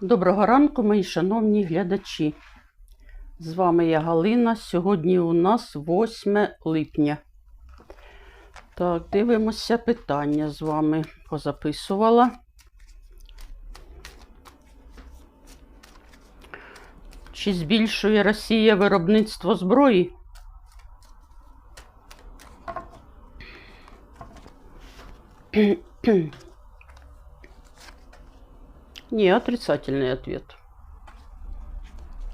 Доброго ранку, мої шановні глядачі. З вами я Галина. Сьогодні у нас 8 липня. Так, дивимося питання з вами позаписувала. Чи збільшує Росія виробництво зброї? Не, отрицательный ответ.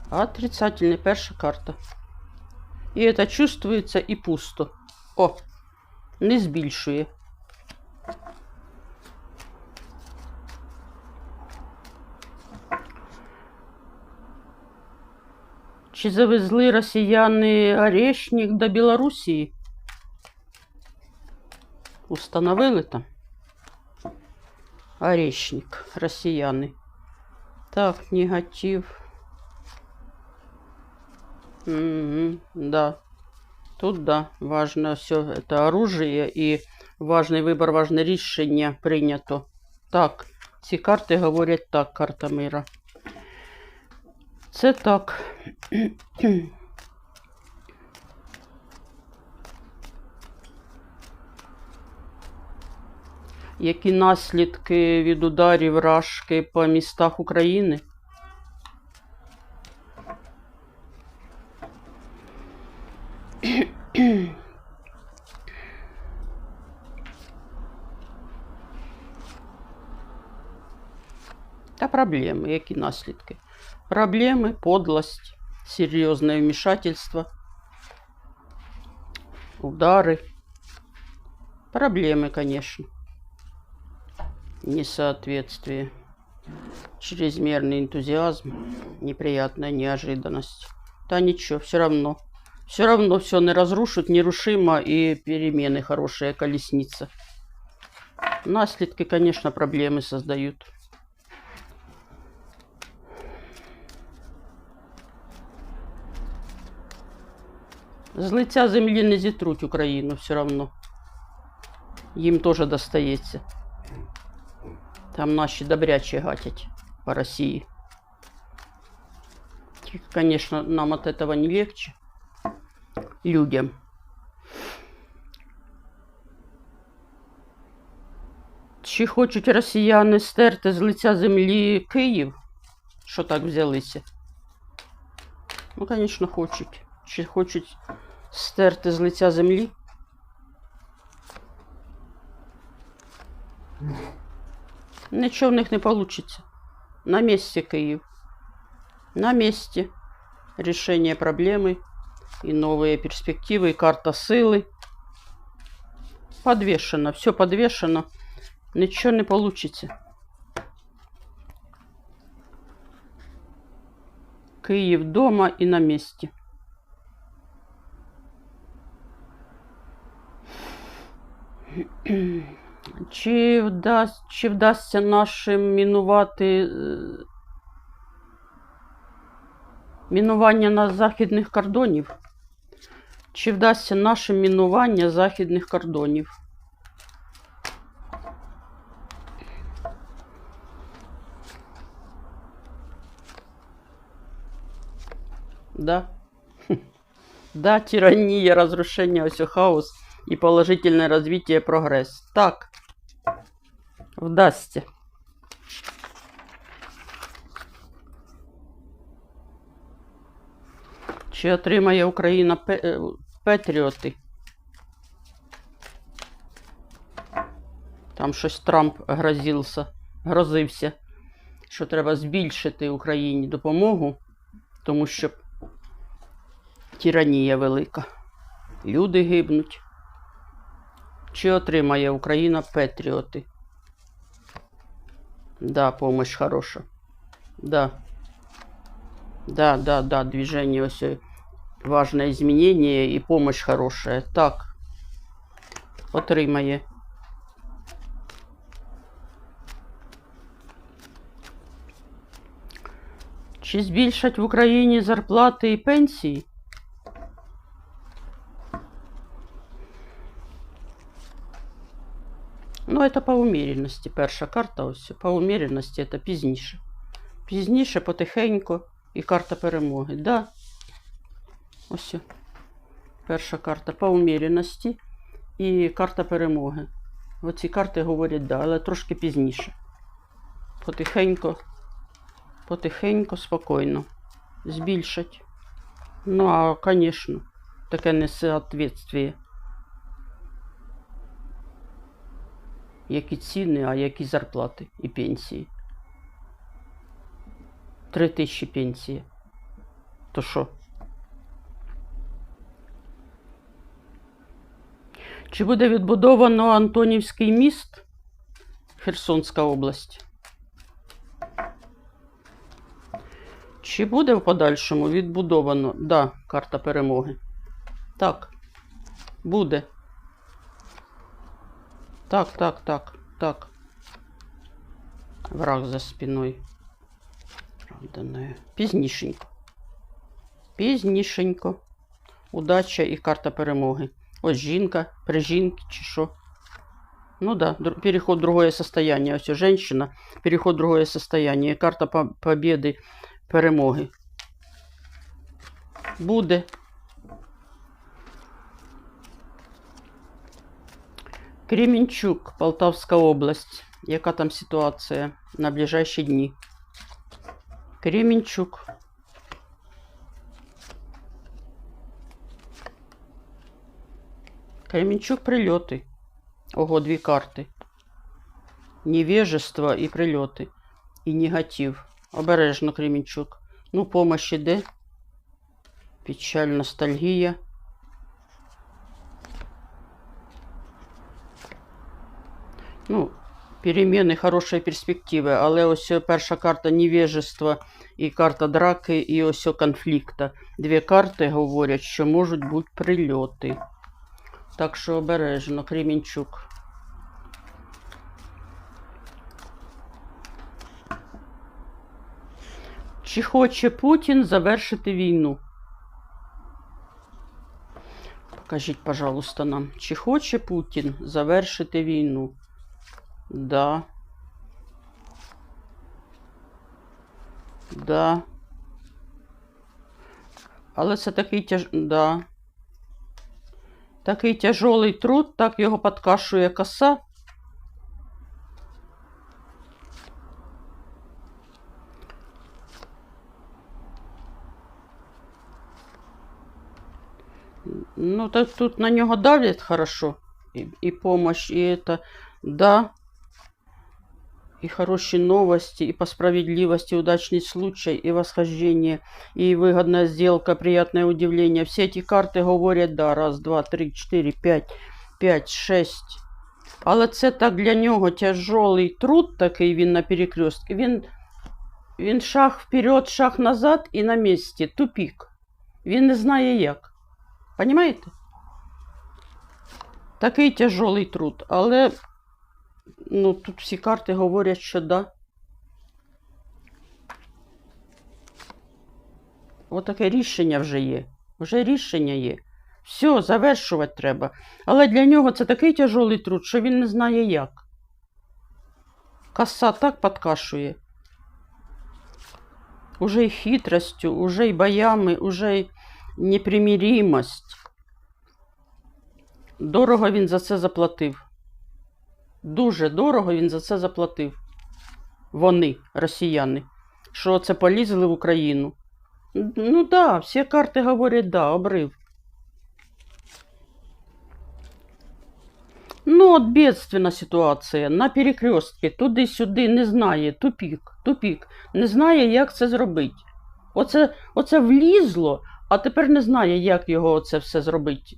Отрицательный, перша карта. І это чувствується і пусто. О, не збільшує. Чи завезли росіяни орешник до Білорусі? Установили там? Орешник, россияне. Так, негатив. Мгм, да. Тут, да, важно все это оружие и важный выбор, важне рішення прийнято. Так, ці карти говорять так, карта мира. Це так. Які наслідки від ударів рашки по містах України? Та проблеми, які наслідки? Проблеми, подлость, серйозне вмішательство, удари. Проблемы, конечно. Несоответствие. Чрезмерный энтузиазм. Неприятная неожиданность. Да ничего, все равно. Все равно все не разрушит, нерушимо и перемены хорошая колесница. Наследки, конечно, проблемы создают. З лиця землі не зітруть Україну все равно. Їм теж достається. Там наші добрячі гатять по Росії. Конечно, нам от этого не легче. Людям. Чи хочуть росіяни стерти з лиця землі Київ? Що так взялися? Ну, звісно, хочуть. Чи хочуть стерти з лиця землі? Нічого в них не вийде. На місці Київ. На місці. Рішення проблеми і нові перспективи, і карта сили. Подвешено, все подвешено. Нічого не вийде. Київ дома і на місці. Чи, вдасть, чи вдасться нашим мінувати е, мінування на західних кордонів? Чи вдасться наше мінування західних кордонів? Да. Да, тирания, разрушение, все хаос и положительное развитие, прогресс. Так, вдасться. Чи отримає Україна пе- е, Петріоти? Там щось Трамп грозився, грозився, що треба збільшити Україні допомогу, тому що тиранія велика. Люди гибнуть. Чи отримає Україна Петріоти? Да, помощь хороша. Да. Да, да, да, движение все важное изменение и помощь хорошая. Так. Отримає. Чи збільшать в Україні зарплати і пенсії? Ну, это по умеренности. Перша карта ось. По умеренности это пізніше. Пізніше, потихеньку. І карта перемоги. Да. Ось. Перша карта по уміряності і карта перемоги. Оці карти говорять, да, але трошки пізніше. Потихеньку, потихеньку, спокійно. Збільшать. Ну, а, звісно, таке несоответствие. Які ціни, а які зарплати і пенсії. Три тисячі пенсії. То що? Чи буде відбудовано Антонівський міст? Херсонська область? Чи буде в подальшому відбудовано? Да, карта перемоги. Так. Буде. Так, так, так, так. Враг за спиною. Правда, не. Пізнішенько. Пізнішенько. Удача і карта перемоги. Ось жінка, при жінки чи що. Ну да, переход в другое состояние. Ось женщина, переход в другое состояние. Карта по- победы, перемоги. Буде. Кременчук, Полтавська область. Яка там ситуація на ближайші дні? Кременчук. Кременчук прильоти. Ого, дві карти. Невежество і прильоти. І негатив. Обережно Кременчук. Ну, помощь іде. Печаль, ностальгія. Ну, переміни, хороші перспективи, але ось перша карта невежества і карта драки, і ось конфлікта. Дві карти говорять, що можуть бути прильоти. Так що обережно, Кремінчук. Чи хоче Путін завершити війну? Покажіть, пожалуйста, нам. Чи хоче Путін завершити війну? Да. Да. Але це такий тяж... Да. Такий тяжолий труд, так його подкашує коса. Ну, так тут на нього давлять хорошо. И, и помощь, и это, да И хорошие новости, и по справедливости удачный случай, и восхождение, и выгодная сделка, приятное удивление. Все эти карты говорять, да, раз, два, три, чотири, п'ять, п'ять, шесть. Але це так для нього тяжолий труд такий він на перекрестку. Він, він шаг вперед, шаг назад і на місці. Тупік. Він не знає як. Понимаєте? Такий тяжолий труд. Але ну, тут всі карти говорять, що да. Отаке рішення вже є. Вже рішення є. Все, завершувати треба. Але для нього це такий тяжолий труд, що він не знає як. Коса так подкашує. Уже й хитростю, уже й боями, уже й непримиримость. Дорого він за це заплатив. Дуже дорого він за це заплатив. Вони, росіяни, що це полізли в Україну. Ну да, всі карти говорять, да, обрив. Ну, от бедственна ситуація. На перекрестки, туди-сюди, не знає, тупік, тупік. Не знає, як це зробити. Оце, оце влізло, а тепер не знає, як його це все зробити.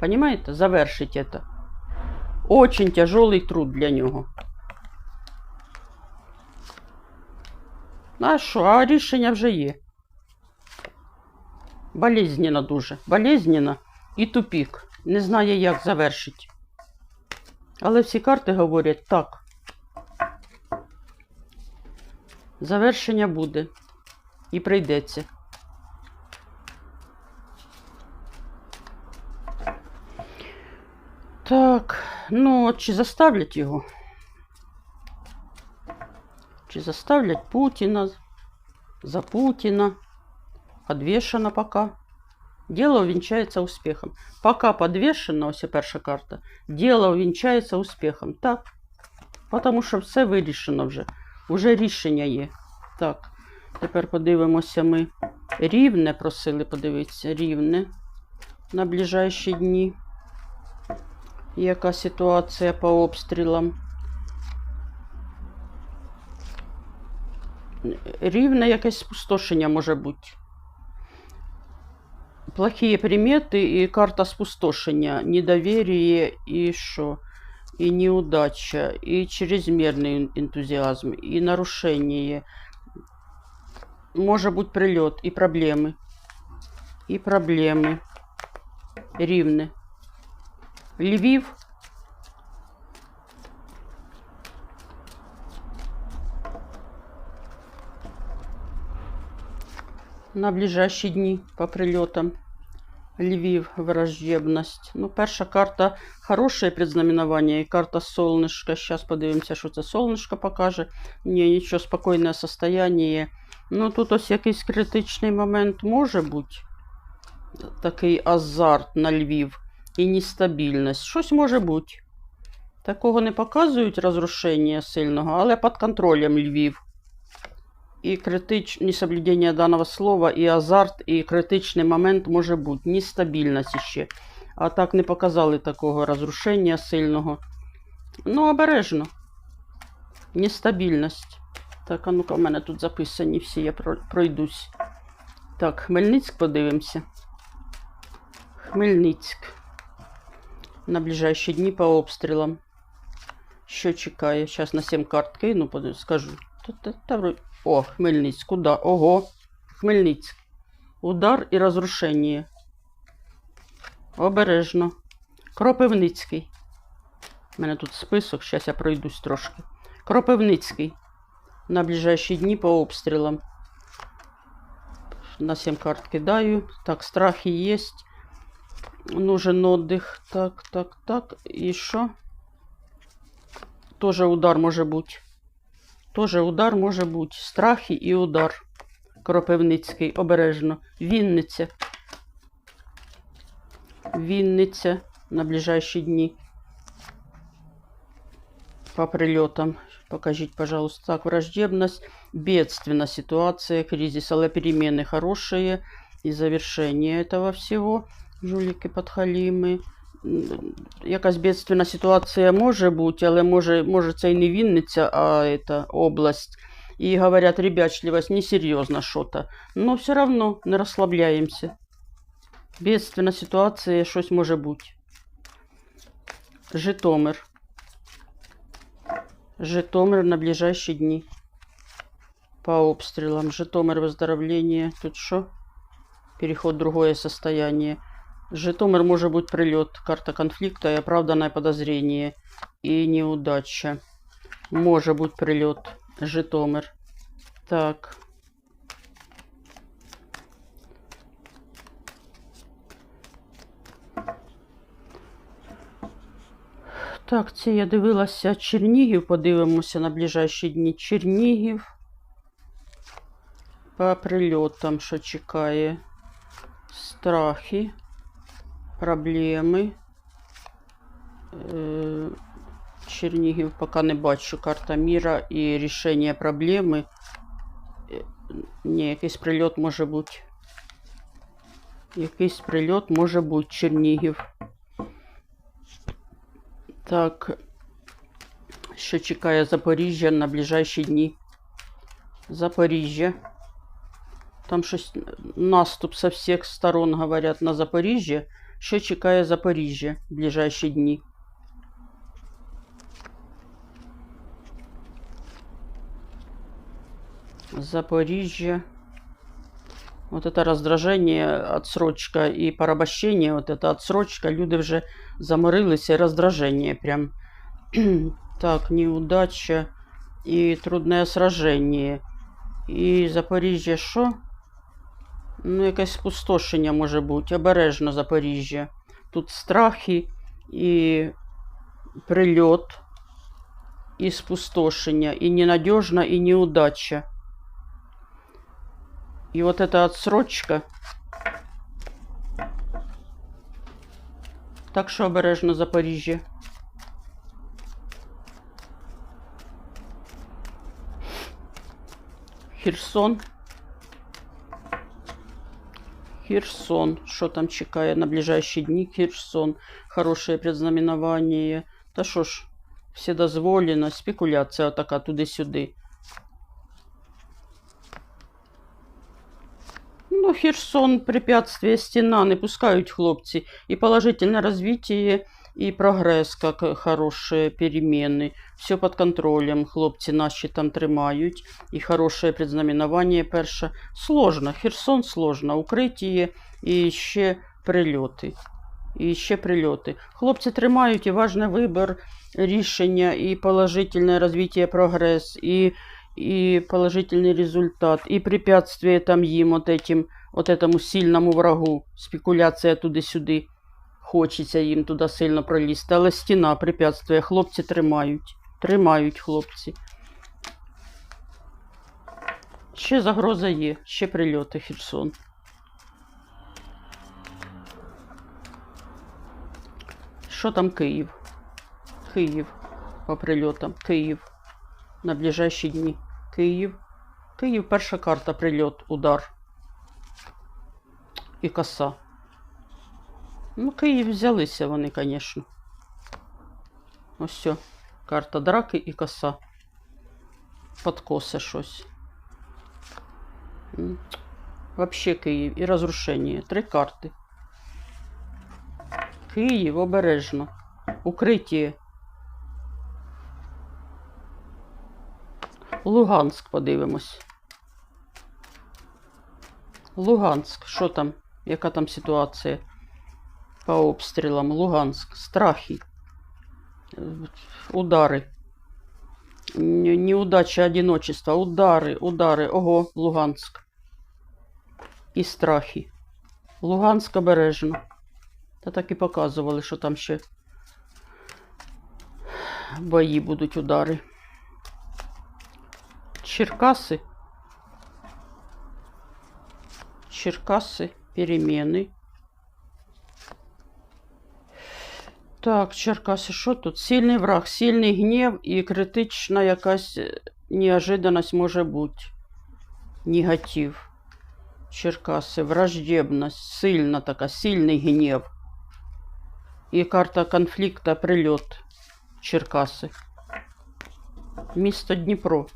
Понимаете? Завершить это. Очень тяжелый труд для нього. А що, а рішення вже є. Болезненно дуже. Болезненно і тупік. Не знає, як завершити. Але всі карти говорять так. Завершення буде. І прийдеться. Так, ну, от чи заставлять його? Чи заставлять Путіна за Путіна. Подвешено пока. Дело увенчается успехом. Пока подвешено, ось перша карта. Дело увенчається успехом. Так. Потому що все вирішено вже. Уже рішення є. Так. Тепер подивимося ми. Рівне просили подивитися. Рівне на ближайші дні. Яка ситуація по обстрілам? Рівне якесь спустошення може бути. Плохие приметы и карта спустошения, недоверие и что? И неудача, и чрезмерный энтузиазм, и нарушение. Может быть прилет, и проблемы. И проблемы. Рівне. Львів. На ближайші дні по прильотам. Львів, враждебність. Ну, перша карта хороше предзнаменування і карта солнышко. Зараз подивимося, що це солнышко покаже. Ні, нічого, спокійне состояние. Ну, тут ось якийсь критичний момент може бути. Такий азарт на Львів і нестабільність. Щось може бути. Такого не показують розрушення сильного, але під контролем Львів. І критич... несоблюдення даного слова, і азарт, і критичний момент може бути. Нестабільність ще. А так не показали такого розрушення сильного. Ну, обережно. Нестабільність. Так, а ну-ка, в мене тут записані всі, я пройдусь. Так, Хмельницьк подивимося. Хмельницьк. На ближайші дні по обстрілам. Що чекає? Зараз на 7 карт кину, скажу. О, Хмельницьк, куда? Ого. Хмельницьк. Удар і розрушення. Обережно. Кропивницький. У мене тут список, зараз я пройдусь трошки. Кропивницький. На ближайші дні по обстрілам. На 7 карт кидаю. Так, страхи есть. Нужен отдых. Так, так, так. І що? Тоже удар може бути. Тоже удар може бути. Страхи і удар. Кропивницький. Обережно. Вінниця. Вінниця на ближайші дні. По прильотам. Покажите, пожалуйста. Так, враждебность, бедственная ситуация, кризис, але перемены хорошие. И завершение этого всего. Жулики подхаліми. Якась бедственна ситуація може бути, але може, може це і не Вінниця, а это область. І говорят, ребячливость, несерьезно что-то. Но все равно не розслабляємося. Бедственна ситуація, щось може бути. Житомир. Житомир на ближайшие дни. По обстрелам. Житомир выздоровление. Тут что? Переход в другое состояние. Житомир может быть прилет. Карта конфликта и оправданное подозрение. И неудача. Может быть прилет. Житомир. Так. Так, це я дивилася Чернігів, подивимося на ближайші дні. Чернігів. По прильотам, що чекає. Страхи, проблеми. Е, Чернігів поки не бачу. Карта міра і рішення проблеми. Е, Ні, якийсь прильот може бути. Якийсь прильот може бути Чернігів. Так, що чекає Запоріжжя на ближайші дні? Запоріжжя. Там щось наступ со всіх сторон говорять на Запоріжжя. Що чекає Запоріжжя в ближайші дні? Запоріжжя. Вот это раздражение, отсрочка и порабощение, вот это отсрочка, люди вже заморилися, і роздраження прям. так, неудача і трудне сраження. І Запоріжжя що? Ну, якесь спустошення може бути. Обережно Запоріжжя. Тут страхи і прильот. і спустошення, і ненадежна, і неудача. І от эта отсрочка. Так що обережно Запоріжжя. Херсон. Херсон. Що там чекає на ближайші дні? Херсон. Хорошее предзнаменование. Та що ж, вседозволено, спекуляція така туди-сюди. Ну, Херсон, препятствие, стена, не пускають хлопці. І положительне розвитие, І прогрес, як хороші переміни. Все під контролем. Хлопці наші там тримають. І хороше предзнаменование перше. Сложно. Херсон сложно. Укриття і ще прильоти. І ще прильоти. Хлопці тримають і важний вибір, рішення, і положительне розвиття, прогрес, і, і положительний результат, і препятствие там їм, от этим, от этому сильному врагу. Спекуляція туди-сюди. Хочеться їм туди сильно пролізти. Але стіна, препятствие, хлопці тримають. Тримають хлопці. Ще загроза є, ще прильоти Херсон. Що там Київ? Київ по прильотам. Київ. На ближайші дні. Київ. Київ перша карта прильот, удар. І коса. Ну, Київ взялися вони, звісно. Ось все. Карта драки і коса. Подкоси щось. Вообще Київ і розрушення. Три карти. Київ обережно. Укриття. Луганськ подивимось. Луганськ. Що там? Яка там ситуація? По обстрілам. Луганськ. Страхи. Удари. Неудача, одиночество. Удари, удари. Ого, Луганськ. І страхи. Луганськ обережно. Та так і показували, що там ще бої будуть удари. Черкаси. Черкаси, переміни. Так, Черкаси, що тут? Сильний враг, сильний гнів і критична якась е, неожиданность може бути. Негатив. Черкаси, враждебність, сильна така, сильний гнів. І карта конфлікта, прильот. Черкаси. Місто Дніпро.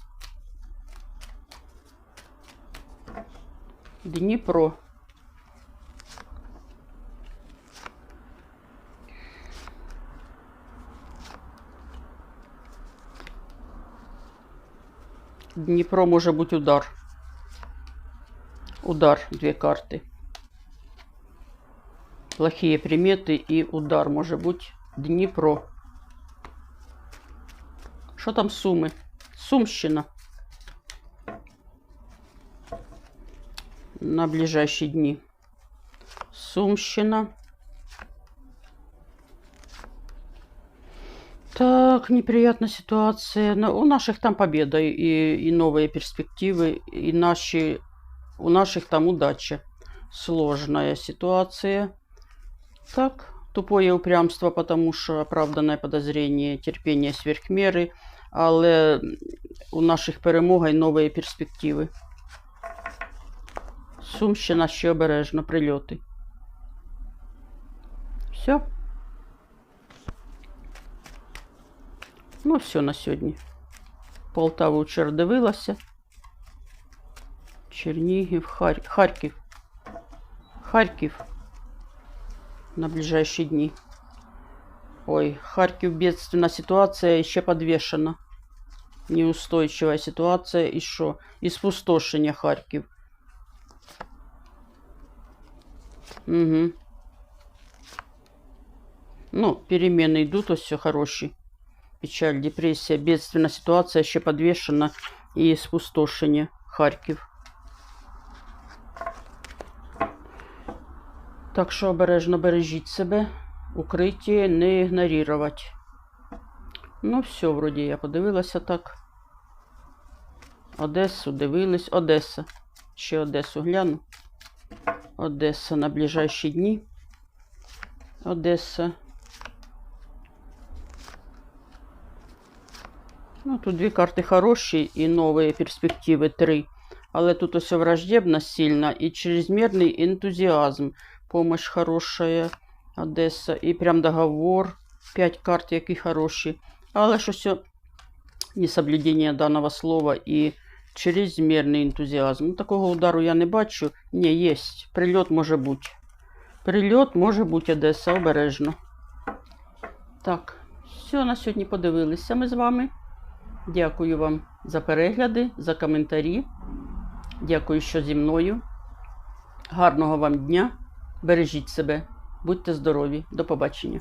Дніпро. Дніпро може бути удар. Удар, дві карти. Плохие приметы и удар може бути Дніпро. Що там Суми? Сумщина. На ближайші дні. Сумщина. Так, неприятная ситуация. Но у наших там победа и, и новые перспективы, и наши, у наших там удача. Сложная ситуация. Так, тупое упрямство, потому что оправданное подозрение, терпение сверх меры, але у наших перемога і нові перспективи. Сумщина ще обережно, прильоти. Все. Ну, все на сьогодні. Полтаву вчора дивилася. Чернігів, Хар... Харків. Харків на ближайшие дни. Ой, Харьков бедственная ситуация еще подвешена. Неустойчивая ситуация и что? И спустошение Харьков. Угу. Ну, перемены идут, то все хорошие. Печаль, депрессия, бедственная ситуация еще подвешена и спустошение Харьков. Так що обережно бережіть себе, укриття не ігнорувати. Ну, все, вроді я подивилася так. Одесу дивились. Одеса. Ще Одесу гляну. Одеса на ближайші дні. Одеса. Ну, тут дві карти хороші і нові перспективи три. Але тут ось враждебность сильна і чрезмірний ентузіазм. Помощь хорошая. Одеса. І прям договор. П'ять карт, які хороші. Але щось несоблюдення даного слова і чрезмірний ентузіазм. Ну, такого удару я не бачу. Ні, є. Прильот може бути. Прильот може бути Одеса, обережно. Так, все, на сьогодні подивилися ми з вами. Дякую вам за перегляди, за коментарі. Дякую, що зі мною. Гарного вам дня. Бережіть себе, будьте здорові. До побачення.